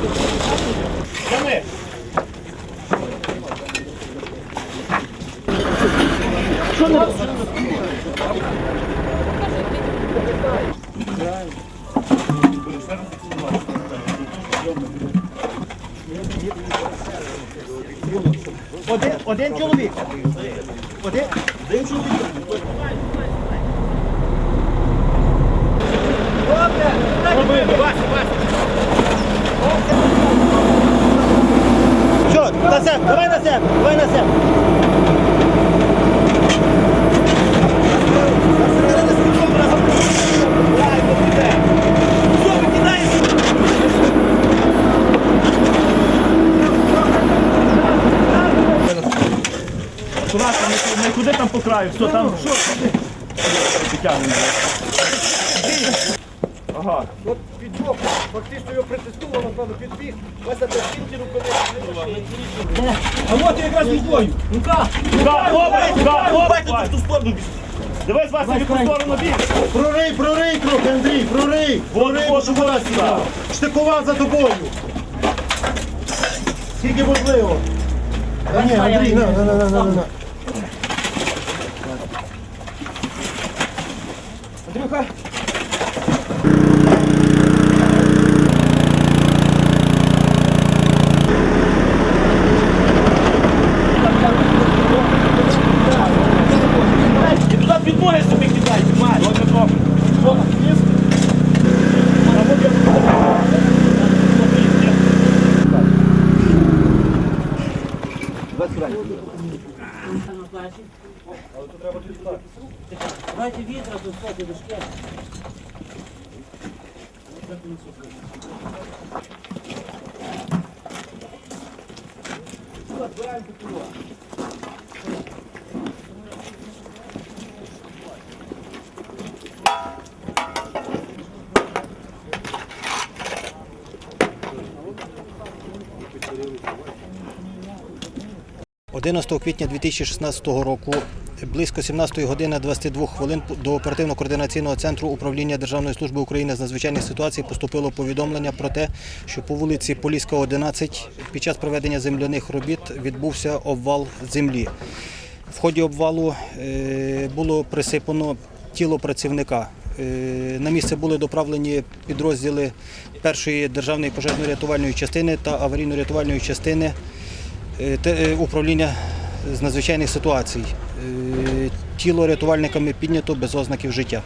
Що не Один, один чоловік. Один, один чоловік. На себе, давай на себе, давай на себе. Що? Аккуратно, не, не куди там по краю, все там. Підтягнемо. Ага. От підбок, фактично його притиснуло, напевно, підбіг. Вася без кінки рукавиці. А от я якраз рукою. Рука. Да, добре, да, добре. Давайте в ту сторону біж. Дивись, Вася, в яку сторону біг. Прорий, прорий трохи, Андрій, прорий. Прорий, от, щоб вона сюди. Штикова за тобою. Скільки можливо. Та ні, Андрій, на, на, на, на, на, на. Андрюха. Давайте вітра до шкіри. – 11 квітня 2016 року близько 17 години 22 хвилин до оперативно-координаційного центру управління Державної служби України з надзвичайних ситуацій поступило повідомлення про те, що по вулиці Поліська, 11 під час проведення земляних робіт відбувся обвал землі. В ході обвалу е, було присипано тіло працівника. Е, На місце були доправлені підрозділи першої державної пожежно-рятувальної частини та аварійно-рятувальної частини управління з надзвичайних ситуацій. Е, Тіло рятувальниками піднято без ознаків життя.